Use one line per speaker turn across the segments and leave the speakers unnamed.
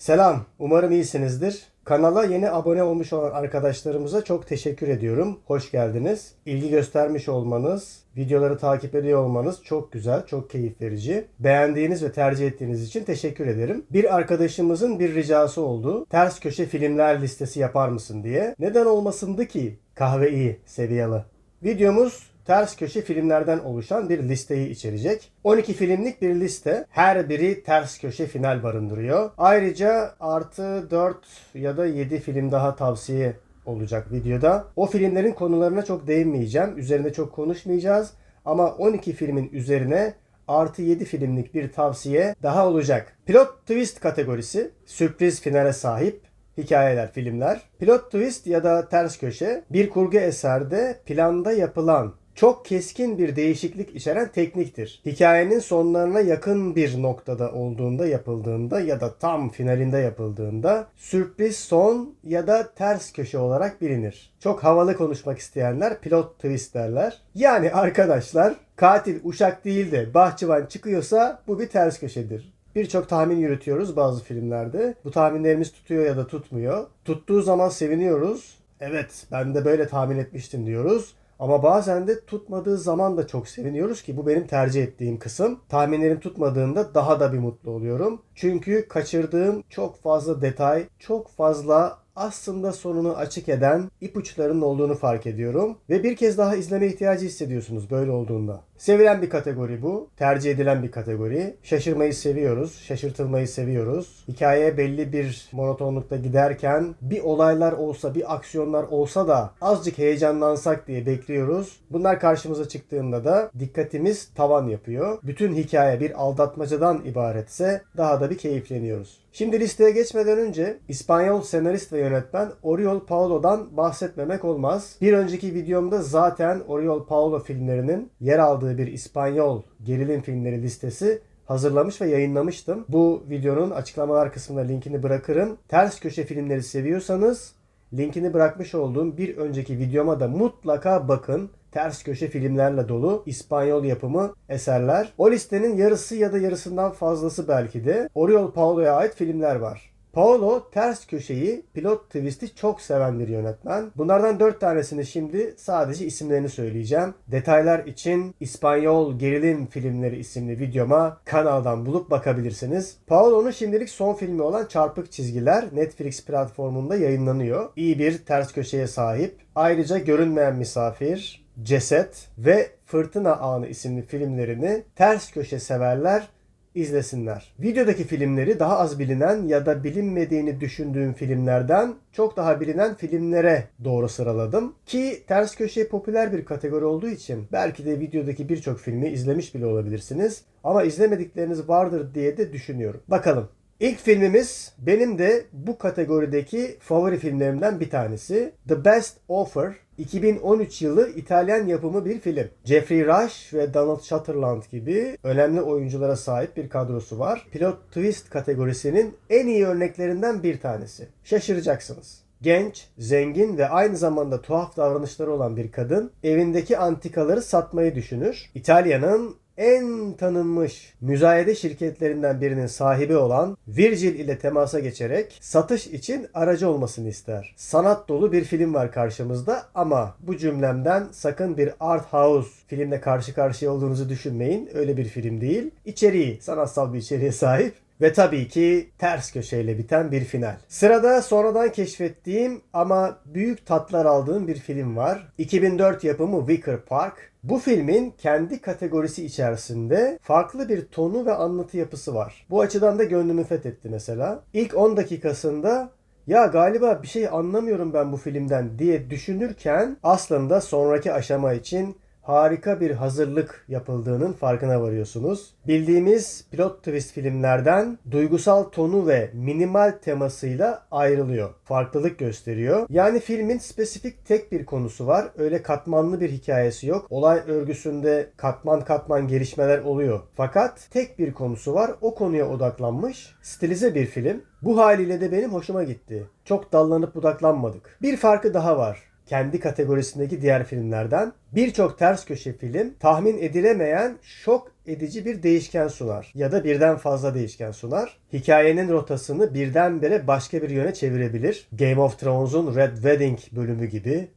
Selam, umarım iyisinizdir. Kanala yeni abone olmuş olan arkadaşlarımıza çok teşekkür ediyorum. Hoş geldiniz. İlgi göstermiş olmanız, videoları takip ediyor olmanız çok güzel, çok keyif verici. Beğendiğiniz ve tercih ettiğiniz için teşekkür ederim. Bir arkadaşımızın bir ricası oldu. Ters köşe filmler listesi yapar mısın diye. Neden olmasındı ki? Kahve iyi, seviyeli. Videomuz ters köşe filmlerden oluşan bir listeyi içerecek. 12 filmlik bir liste. Her biri ters köşe final barındırıyor. Ayrıca artı 4 ya da 7 film daha tavsiye olacak videoda. O filmlerin konularına çok değinmeyeceğim. Üzerinde çok konuşmayacağız. Ama 12 filmin üzerine artı 7 filmlik bir tavsiye daha olacak. Pilot twist kategorisi sürpriz finale sahip hikayeler, filmler. Pilot twist ya da ters köşe bir kurgu eserde planda yapılan çok keskin bir değişiklik içeren tekniktir. Hikayenin sonlarına yakın bir noktada olduğunda yapıldığında ya da tam finalinde yapıldığında sürpriz son ya da ters köşe olarak bilinir. Çok havalı konuşmak isteyenler pilot twist derler. Yani arkadaşlar katil uşak değil de bahçıvan çıkıyorsa bu bir ters köşedir. Birçok tahmin yürütüyoruz bazı filmlerde. Bu tahminlerimiz tutuyor ya da tutmuyor. Tuttuğu zaman seviniyoruz. Evet ben de böyle tahmin etmiştim diyoruz. Ama bazen de tutmadığı zaman da çok seviniyoruz ki bu benim tercih ettiğim kısım. Tahminlerim tutmadığında daha da bir mutlu oluyorum. Çünkü kaçırdığım çok fazla detay, çok fazla aslında sonunu açık eden ipuçlarının olduğunu fark ediyorum. Ve bir kez daha izleme ihtiyacı hissediyorsunuz böyle olduğunda. Sevilen bir kategori bu. Tercih edilen bir kategori. Şaşırmayı seviyoruz. Şaşırtılmayı seviyoruz. Hikaye belli bir monotonlukta giderken bir olaylar olsa, bir aksiyonlar olsa da azıcık heyecanlansak diye bekliyoruz. Bunlar karşımıza çıktığında da dikkatimiz tavan yapıyor. Bütün hikaye bir aldatmacadan ibaretse daha da bir keyifleniyoruz. Şimdi listeye geçmeden önce İspanyol senarist ve yönetmen Oriol Paulo'dan bahsetmemek olmaz. Bir önceki videomda zaten Oriol Paulo filmlerinin yer aldığı bir İspanyol gerilim filmleri listesi hazırlamış ve yayınlamıştım. Bu videonun açıklamalar kısmına linkini bırakırım. Ters köşe filmleri seviyorsanız linkini bırakmış olduğum bir önceki videoma da mutlaka bakın. Ters köşe filmlerle dolu İspanyol yapımı eserler. O listenin yarısı ya da yarısından fazlası belki de Oriol Paulo'ya ait filmler var. Paulo ters köşeyi, pilot twist'i çok seven bir yönetmen. Bunlardan dört tanesini şimdi sadece isimlerini söyleyeceğim. Detaylar için İspanyol Gerilim Filmleri isimli videoma kanaldan bulup bakabilirsiniz. Paulo'nun şimdilik son filmi olan Çarpık Çizgiler Netflix platformunda yayınlanıyor. İyi bir ters köşeye sahip. Ayrıca Görünmeyen Misafir, Ceset ve Fırtına Anı isimli filmlerini ters köşe severler izlesinler. Videodaki filmleri daha az bilinen ya da bilinmediğini düşündüğüm filmlerden çok daha bilinen filmlere doğru sıraladım. Ki ters köşe popüler bir kategori olduğu için belki de videodaki birçok filmi izlemiş bile olabilirsiniz. Ama izlemedikleriniz vardır diye de düşünüyorum. Bakalım. İlk filmimiz benim de bu kategorideki favori filmlerimden bir tanesi. The Best Offer 2013 yılı İtalyan yapımı bir film. Jeffrey Rush ve Donald Sutherland gibi önemli oyunculara sahip bir kadrosu var. Pilot Twist kategorisinin en iyi örneklerinden bir tanesi. Şaşıracaksınız. Genç, zengin ve aynı zamanda tuhaf davranışları olan bir kadın evindeki antikaları satmayı düşünür. İtalya'nın en tanınmış müzayede şirketlerinden birinin sahibi olan Virgil ile temasa geçerek satış için aracı olmasını ister. Sanat dolu bir film var karşımızda ama bu cümlemden sakın bir art house filmle karşı karşıya olduğunuzu düşünmeyin. Öyle bir film değil. İçeriği sanatsal bir içeriğe sahip ve tabii ki ters köşeyle biten bir final. Sırada sonradan keşfettiğim ama büyük tatlar aldığım bir film var. 2004 yapımı Wicker Park. Bu filmin kendi kategorisi içerisinde farklı bir tonu ve anlatı yapısı var. Bu açıdan da gönlümü fethetti mesela. İlk 10 dakikasında ya galiba bir şey anlamıyorum ben bu filmden diye düşünürken aslında sonraki aşama için harika bir hazırlık yapıldığının farkına varıyorsunuz. Bildiğimiz pilot twist filmlerden duygusal tonu ve minimal temasıyla ayrılıyor. Farklılık gösteriyor. Yani filmin spesifik tek bir konusu var. Öyle katmanlı bir hikayesi yok. Olay örgüsünde katman katman gelişmeler oluyor. Fakat tek bir konusu var. O konuya odaklanmış. Stilize bir film. Bu haliyle de benim hoşuma gitti. Çok dallanıp budaklanmadık. Bir farkı daha var. Kendi kategorisindeki diğer filmlerden. Birçok ters köşe film tahmin edilemeyen şok edici bir değişken sunar ya da birden fazla değişken sunar. Hikayenin rotasını birdenbire başka bir yöne çevirebilir. Game of Thrones'un Red Wedding bölümü gibi.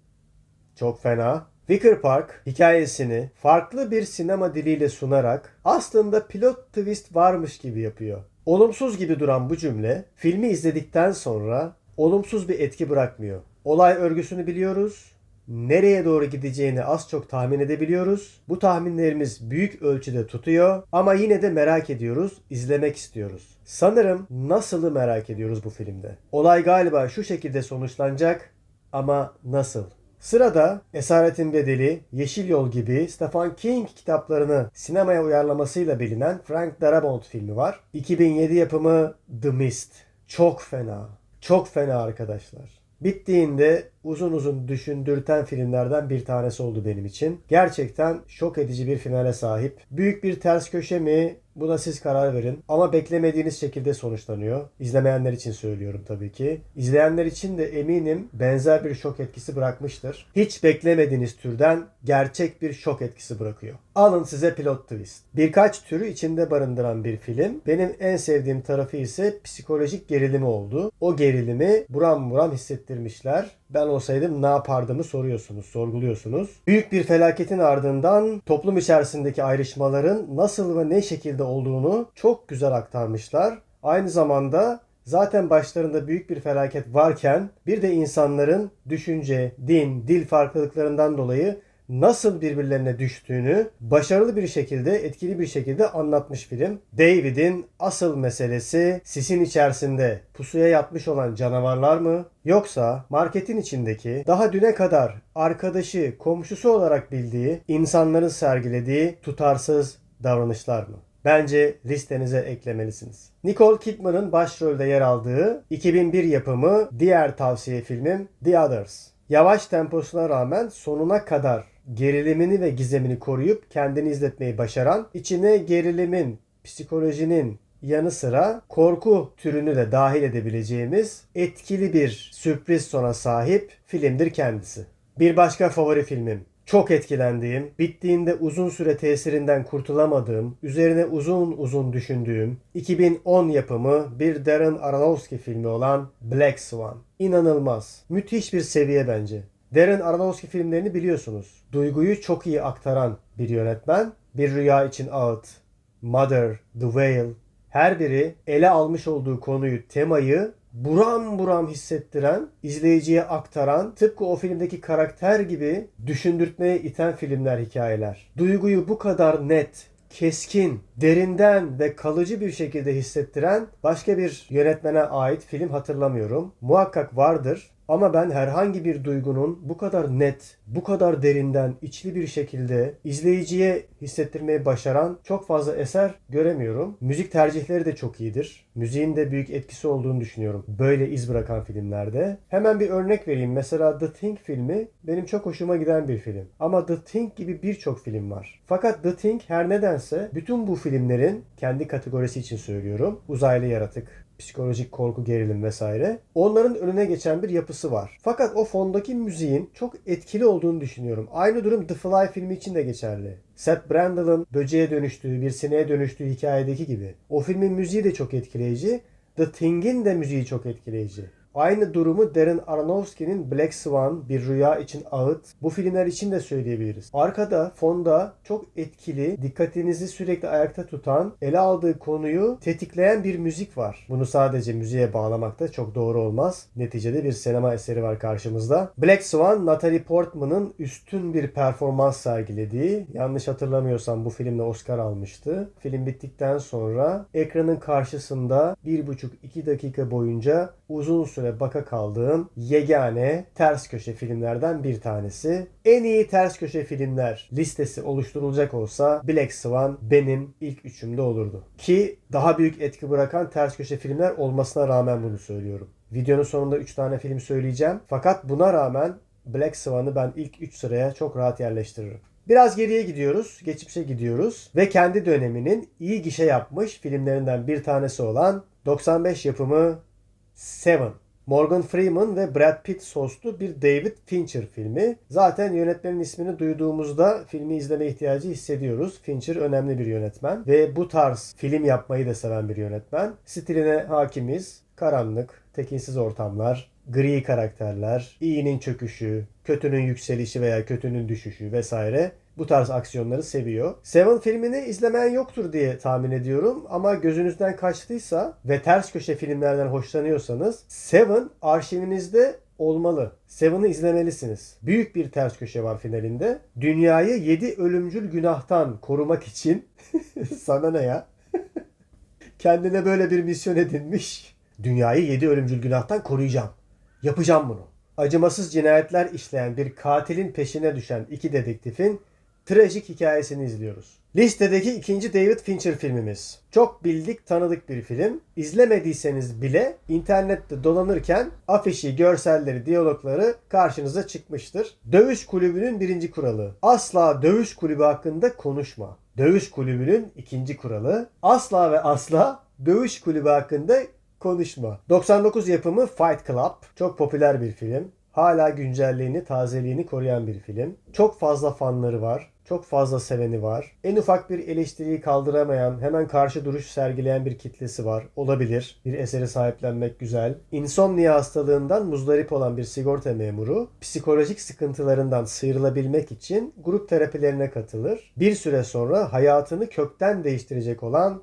Çok fena. Wicker Park hikayesini farklı bir sinema diliyle sunarak aslında pilot twist varmış gibi yapıyor. Olumsuz gibi duran bu cümle filmi izledikten sonra olumsuz bir etki bırakmıyor. Olay örgüsünü biliyoruz. Nereye doğru gideceğini az çok tahmin edebiliyoruz. Bu tahminlerimiz büyük ölçüde tutuyor ama yine de merak ediyoruz, izlemek istiyoruz. Sanırım nasılı merak ediyoruz bu filmde. Olay galiba şu şekilde sonuçlanacak ama nasıl? Sırada Esaretin Bedeli, Yeşil Yol gibi Stephen King kitaplarını sinemaya uyarlamasıyla bilinen Frank Darabont filmi var. 2007 yapımı The Mist. Çok fena. Çok fena arkadaşlar. Bittiğinde uzun uzun düşündürten filmlerden bir tanesi oldu benim için. Gerçekten şok edici bir finale sahip. Büyük bir ters köşe mi? Buna siz karar verin. Ama beklemediğiniz şekilde sonuçlanıyor. İzlemeyenler için söylüyorum tabii ki. İzleyenler için de eminim benzer bir şok etkisi bırakmıştır. Hiç beklemediğiniz türden gerçek bir şok etkisi bırakıyor. Alın size pilot twist. Birkaç türü içinde barındıran bir film. Benim en sevdiğim tarafı ise psikolojik gerilimi oldu. O gerilimi buram buram hissettirmişler ben olsaydım ne yapardımı soruyorsunuz, sorguluyorsunuz. Büyük bir felaketin ardından toplum içerisindeki ayrışmaların nasıl ve ne şekilde olduğunu çok güzel aktarmışlar. Aynı zamanda zaten başlarında büyük bir felaket varken bir de insanların düşünce, din, dil farklılıklarından dolayı nasıl birbirlerine düştüğünü başarılı bir şekilde, etkili bir şekilde anlatmış film. David'in asıl meselesi sisin içerisinde pusuya yatmış olan canavarlar mı? Yoksa marketin içindeki daha düne kadar arkadaşı, komşusu olarak bildiği insanların sergilediği tutarsız davranışlar mı? Bence listenize eklemelisiniz. Nicole Kidman'ın başrolde yer aldığı 2001 yapımı diğer tavsiye filmim The Others. Yavaş temposuna rağmen sonuna kadar gerilimini ve gizemini koruyup kendini izletmeyi başaran, içine gerilimin, psikolojinin yanı sıra korku türünü de dahil edebileceğimiz etkili bir sürpriz sona sahip filmdir kendisi. Bir başka favori filmim çok etkilendiğim, bittiğinde uzun süre tesirinden kurtulamadığım, üzerine uzun uzun düşündüğüm 2010 yapımı bir Darren Aronofsky filmi olan Black Swan. İnanılmaz. Müthiş bir seviye bence. Darren Aronofsky filmlerini biliyorsunuz. Duyguyu çok iyi aktaran bir yönetmen. Bir Rüya için Ağıt, Mother, The Whale her biri ele almış olduğu konuyu, temayı buram buram hissettiren, izleyiciye aktaran, tıpkı o filmdeki karakter gibi düşündürtmeye iten filmler, hikayeler. Duyguyu bu kadar net, keskin, derinden ve kalıcı bir şekilde hissettiren başka bir yönetmene ait film hatırlamıyorum. Muhakkak vardır ama ben herhangi bir duygunun bu kadar net, bu kadar derinden, içli bir şekilde izleyiciye hissettirmeyi başaran çok fazla eser göremiyorum. Müzik tercihleri de çok iyidir. Müziğin de büyük etkisi olduğunu düşünüyorum böyle iz bırakan filmlerde. Hemen bir örnek vereyim. Mesela The Thing filmi benim çok hoşuma giden bir film. Ama The Thing gibi birçok film var. Fakat The Thing her nedense bütün bu filmlerin kendi kategorisi için söylüyorum. Uzaylı yaratık, psikolojik korku, gerilim vesaire. Onların önüne geçen bir yapısı var. Fakat o fondaki müziğin çok etkili olduğunu düşünüyorum. Aynı durum The Fly filmi için de geçerli. Seth Brandle'ın böceğe dönüştüğü, bir sineğe dönüştüğü hikayedeki gibi. O filmin müziği de çok etkileyici. The Thing'in de müziği çok etkileyici. Aynı durumu Darren Aronofsky'nin Black Swan, Bir Rüya için Ağıt bu filmler için de söyleyebiliriz. Arkada, fonda çok etkili, dikkatinizi sürekli ayakta tutan, ele aldığı konuyu tetikleyen bir müzik var. Bunu sadece müziğe bağlamak da çok doğru olmaz. Neticede bir sinema eseri var karşımızda. Black Swan, Natalie Portman'ın üstün bir performans sergilediği, yanlış hatırlamıyorsam bu filmle Oscar almıştı. Film bittikten sonra ekranın karşısında 1,5-2 dakika boyunca uzun süre süre baka kaldığım yegane ters köşe filmlerden bir tanesi. En iyi ters köşe filmler listesi oluşturulacak olsa Black Swan benim ilk üçümde olurdu. Ki daha büyük etki bırakan ters köşe filmler olmasına rağmen bunu söylüyorum. Videonun sonunda 3 tane film söyleyeceğim. Fakat buna rağmen Black Swan'ı ben ilk 3 sıraya çok rahat yerleştiririm. Biraz geriye gidiyoruz, geçmişe gidiyoruz ve kendi döneminin iyi gişe yapmış filmlerinden bir tanesi olan 95 yapımı Seven. Morgan Freeman ve Brad Pitt soslu bir David Fincher filmi. Zaten yönetmenin ismini duyduğumuzda filmi izleme ihtiyacı hissediyoruz. Fincher önemli bir yönetmen ve bu tarz film yapmayı da seven bir yönetmen. Stiline hakimiz. Karanlık, tekinsiz ortamlar, gri karakterler, iyinin çöküşü, kötünün yükselişi veya kötünün düşüşü vesaire bu tarz aksiyonları seviyor. Seven filmini izlemeyen yoktur diye tahmin ediyorum ama gözünüzden kaçtıysa ve ters köşe filmlerden hoşlanıyorsanız Seven arşivinizde olmalı. Seven'ı izlemelisiniz. Büyük bir ters köşe var finalinde. Dünyayı 7 ölümcül günahtan korumak için sana ne ya? Kendine böyle bir misyon edinmiş. Dünyayı 7 ölümcül günahtan koruyacağım. Yapacağım bunu. Acımasız cinayetler işleyen bir katilin peşine düşen iki dedektifin trajik hikayesini izliyoruz. Listedeki ikinci David Fincher filmimiz. Çok bildik tanıdık bir film. İzlemediyseniz bile internette dolanırken afişi, görselleri, diyalogları karşınıza çıkmıştır. Dövüş kulübünün birinci kuralı. Asla dövüş kulübü hakkında konuşma. Dövüş kulübünün ikinci kuralı. Asla ve asla dövüş kulübü hakkında konuşma. 99 yapımı Fight Club. Çok popüler bir film. Hala güncelliğini, tazeliğini koruyan bir film. Çok fazla fanları var. Çok fazla seveni var. En ufak bir eleştiriyi kaldıramayan, hemen karşı duruş sergileyen bir kitlesi var. Olabilir. Bir eseri sahiplenmek güzel. İnsomnia hastalığından muzdarip olan bir sigorta memuru, psikolojik sıkıntılarından sıyrılabilmek için grup terapilerine katılır. Bir süre sonra hayatını kökten değiştirecek olan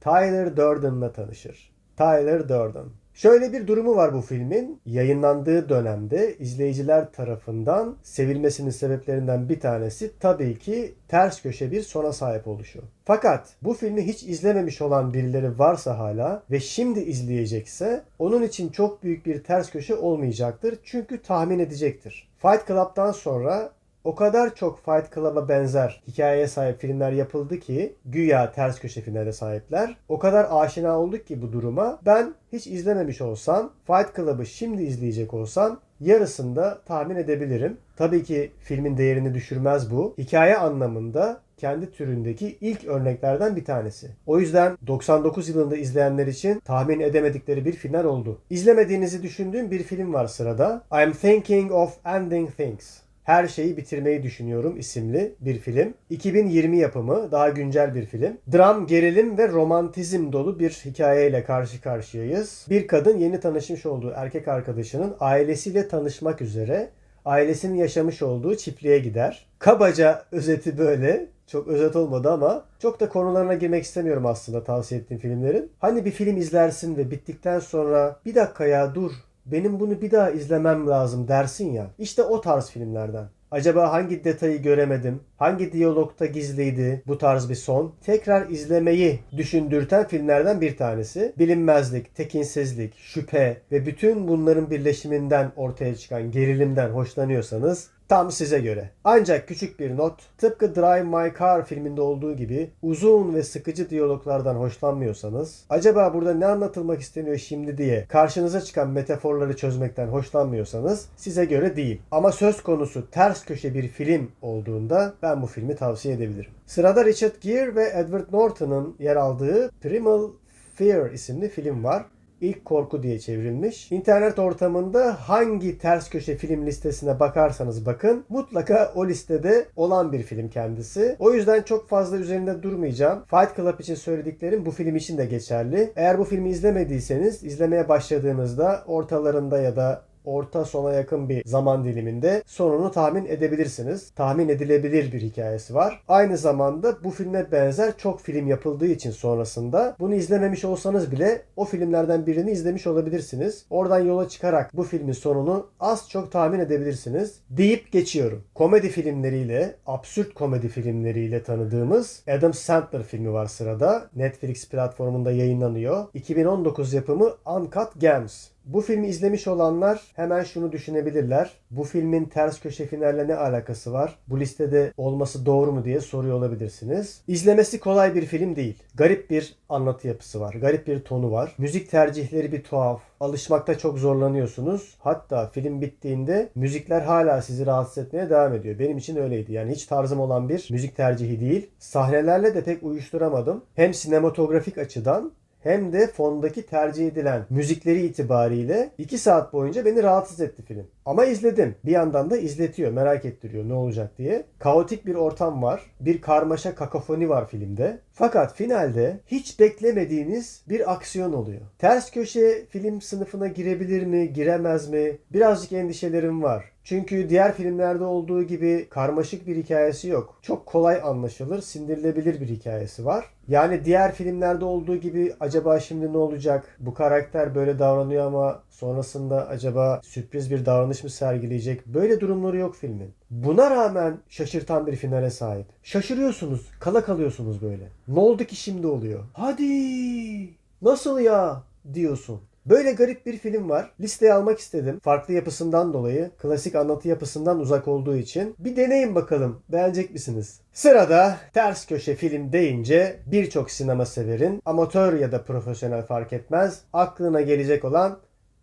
Tyler Durden'la tanışır. Tyler Durden. Şöyle bir durumu var bu filmin. Yayınlandığı dönemde izleyiciler tarafından sevilmesinin sebeplerinden bir tanesi tabii ki ters köşe bir sona sahip oluşu. Fakat bu filmi hiç izlememiş olan birileri varsa hala ve şimdi izleyecekse onun için çok büyük bir ters köşe olmayacaktır. Çünkü tahmin edecektir. Fight Club'dan sonra o kadar çok Fight Club'a benzer hikayeye sahip filmler yapıldı ki güya ters köşe filmlere sahipler. O kadar aşina olduk ki bu duruma. Ben hiç izlememiş olsam Fight Club'ı şimdi izleyecek olsam yarısında tahmin edebilirim. Tabii ki filmin değerini düşürmez bu. Hikaye anlamında kendi türündeki ilk örneklerden bir tanesi. O yüzden 99 yılında izleyenler için tahmin edemedikleri bir final oldu. İzlemediğinizi düşündüğüm bir film var sırada. I'm Thinking of Ending Things. Her şeyi bitirmeyi düşünüyorum isimli bir film. 2020 yapımı, daha güncel bir film. Dram, gerilim ve romantizm dolu bir hikayeyle karşı karşıyayız. Bir kadın yeni tanışmış olduğu erkek arkadaşının ailesiyle tanışmak üzere ailesinin yaşamış olduğu çiftliğe gider. Kabaca özeti böyle. Çok özet olmadı ama çok da konularına girmek istemiyorum aslında tavsiye ettiğim filmlerin. Hani bir film izlersin ve bittikten sonra bir dakika ya dur benim bunu bir daha izlemem lazım dersin ya. İşte o tarz filmlerden. Acaba hangi detayı göremedim? Hangi diyalogta gizliydi bu tarz bir son? Tekrar izlemeyi düşündürten filmlerden bir tanesi. Bilinmezlik, tekinsizlik, şüphe ve bütün bunların birleşiminden ortaya çıkan gerilimden hoşlanıyorsanız Tam size göre. Ancak küçük bir not. Tıpkı Drive My Car filminde olduğu gibi uzun ve sıkıcı diyaloglardan hoşlanmıyorsanız, acaba burada ne anlatılmak isteniyor şimdi diye karşınıza çıkan metaforları çözmekten hoşlanmıyorsanız size göre değil. Ama söz konusu ters köşe bir film olduğunda ben bu filmi tavsiye edebilirim. Sırada Richard Gere ve Edward Norton'ın yer aldığı Primal Fear isimli film var. İlk Korku diye çevrilmiş. İnternet ortamında hangi ters köşe film listesine bakarsanız bakın mutlaka o listede olan bir film kendisi. O yüzden çok fazla üzerinde durmayacağım. Fight Club için söylediklerim bu film için de geçerli. Eğer bu filmi izlemediyseniz izlemeye başladığınızda ortalarında ya da orta sona yakın bir zaman diliminde sonunu tahmin edebilirsiniz. Tahmin edilebilir bir hikayesi var. Aynı zamanda bu filme benzer çok film yapıldığı için sonrasında bunu izlememiş olsanız bile o filmlerden birini izlemiş olabilirsiniz. Oradan yola çıkarak bu filmin sonunu az çok tahmin edebilirsiniz deyip geçiyorum. Komedi filmleriyle, absürt komedi filmleriyle tanıdığımız Adam Sandler filmi var sırada. Netflix platformunda yayınlanıyor. 2019 yapımı Uncut Gems. Bu filmi izlemiş olanlar hemen şunu düşünebilirler. Bu filmin ters köşe finalle ne alakası var? Bu listede olması doğru mu diye soruyor olabilirsiniz. İzlemesi kolay bir film değil. Garip bir anlatı yapısı var. Garip bir tonu var. Müzik tercihleri bir tuhaf. Alışmakta çok zorlanıyorsunuz. Hatta film bittiğinde müzikler hala sizi rahatsız etmeye devam ediyor. Benim için öyleydi. Yani hiç tarzım olan bir müzik tercihi değil. Sahnelerle de pek uyuşturamadım. Hem sinematografik açıdan hem de fondaki tercih edilen müzikleri itibariyle 2 saat boyunca beni rahatsız etti film. Ama izledim. Bir yandan da izletiyor, merak ettiriyor ne olacak diye. Kaotik bir ortam var. Bir karmaşa kakofoni var filmde. Fakat finalde hiç beklemediğiniz bir aksiyon oluyor. Ters köşe film sınıfına girebilir mi, giremez mi? Birazcık endişelerim var. Çünkü diğer filmlerde olduğu gibi karmaşık bir hikayesi yok. Çok kolay anlaşılır, sindirilebilir bir hikayesi var. Yani diğer filmlerde olduğu gibi acaba şimdi ne olacak? Bu karakter böyle davranıyor ama sonrasında acaba sürpriz bir davranış mı sergileyecek? Böyle durumları yok filmin. Buna rağmen şaşırtan bir finale sahip. Şaşırıyorsunuz, kala kalıyorsunuz böyle. Ne oldu ki şimdi oluyor? Hadi! Nasıl ya? diyorsun. Böyle garip bir film var. Listeye almak istedim. Farklı yapısından dolayı, klasik anlatı yapısından uzak olduğu için. Bir deneyin bakalım. Beğenecek misiniz? Sırada ters köşe film deyince birçok sinema severin, amatör ya da profesyonel fark etmez, aklına gelecek olan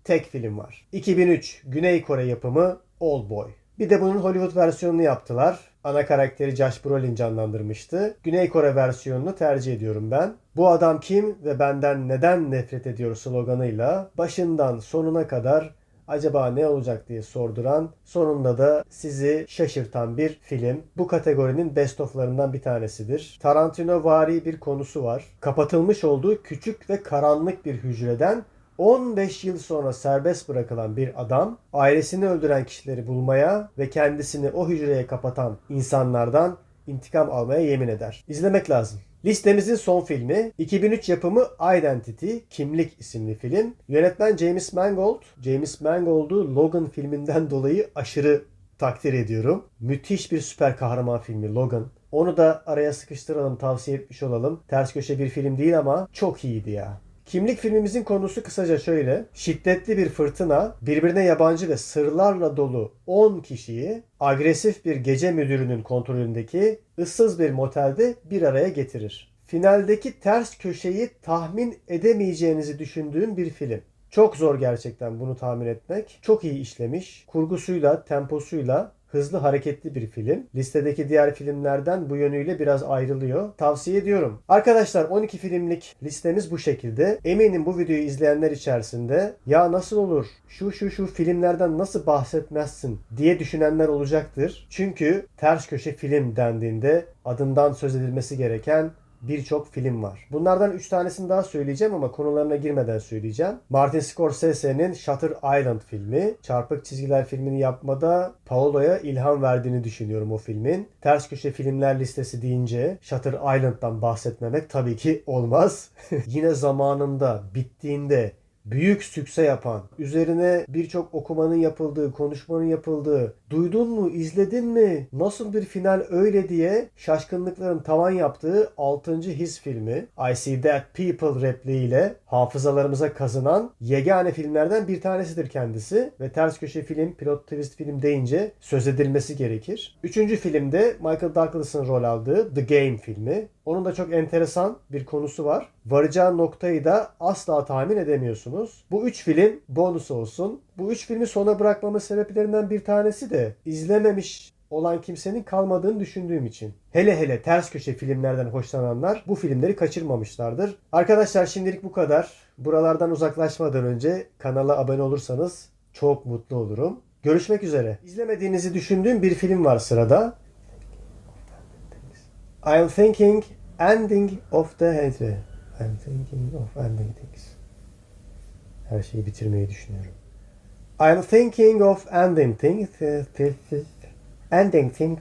tek film var. 2003 Güney Kore yapımı Oldboy. Bir de bunun Hollywood versiyonunu yaptılar. Ana karakteri Josh Brolin canlandırmıştı. Güney Kore versiyonunu tercih ediyorum ben. Bu adam kim ve benden neden nefret ediyor sloganıyla başından sonuna kadar acaba ne olacak diye sorduran, sonunda da sizi şaşırtan bir film. Bu kategorinin best of'larından bir tanesidir. Tarantino vari bir konusu var. Kapatılmış olduğu küçük ve karanlık bir hücreden 15 yıl sonra serbest bırakılan bir adam ailesini öldüren kişileri bulmaya ve kendisini o hücreye kapatan insanlardan intikam almaya yemin eder. İzlemek lazım. Listemizin son filmi 2003 yapımı Identity Kimlik isimli film. Yönetmen James Mangold. James Mangold'u Logan filminden dolayı aşırı takdir ediyorum. Müthiş bir süper kahraman filmi Logan. Onu da araya sıkıştıralım, tavsiye etmiş olalım. Ters köşe bir film değil ama çok iyiydi ya. Kimlik filmimizin konusu kısaca şöyle. Şiddetli bir fırtına birbirine yabancı ve sırlarla dolu 10 kişiyi agresif bir gece müdürünün kontrolündeki ıssız bir motelde bir araya getirir. Finaldeki ters köşeyi tahmin edemeyeceğinizi düşündüğüm bir film. Çok zor gerçekten bunu tahmin etmek. Çok iyi işlemiş. Kurgusuyla, temposuyla hızlı hareketli bir film. Listedeki diğer filmlerden bu yönüyle biraz ayrılıyor. Tavsiye ediyorum. Arkadaşlar 12 filmlik listemiz bu şekilde. Eminim bu videoyu izleyenler içerisinde ya nasıl olur şu şu şu filmlerden nasıl bahsetmezsin diye düşünenler olacaktır. Çünkü ters köşe film dendiğinde adından söz edilmesi gereken birçok film var. Bunlardan 3 tanesini daha söyleyeceğim ama konularına girmeden söyleyeceğim. Martin Scorsese'nin Shutter Island filmi. Çarpık Çizgiler filmini yapmada Paolo'ya ilham verdiğini düşünüyorum o filmin. Ters köşe filmler listesi deyince Shutter Island'dan bahsetmemek tabii ki olmaz. Yine zamanında, bittiğinde büyük sükse yapan, üzerine birçok okumanın yapıldığı, konuşmanın yapıldığı, duydun mu, izledin mi, nasıl bir final öyle diye şaşkınlıkların tavan yaptığı 6. His filmi I See Dead People repliğiyle hafızalarımıza kazınan yegane filmlerden bir tanesidir kendisi ve ters köşe film, pilot twist film deyince söz edilmesi gerekir. Üçüncü filmde Michael Douglas'ın rol aldığı The Game filmi. Onun da çok enteresan bir konusu var. Varacağı noktayı da asla tahmin edemiyorsunuz. Bu üç film bonus olsun. Bu üç filmi sona bırakmamın sebeplerinden bir tanesi de izlememiş olan kimsenin kalmadığını düşündüğüm için. Hele hele ters köşe filmlerden hoşlananlar bu filmleri kaçırmamışlardır. Arkadaşlar şimdilik bu kadar. Buralardan uzaklaşmadan önce kanala abone olursanız çok mutlu olurum. Görüşmek üzere. İzlemediğinizi düşündüğüm bir film var sırada. I'm thinking ending of the hate. I'm thinking of ending things. Her şeyi bitirmeyi düşünüyorum. I'm thinking of ending things. Ending things.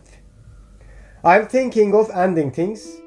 I'm thinking of ending things.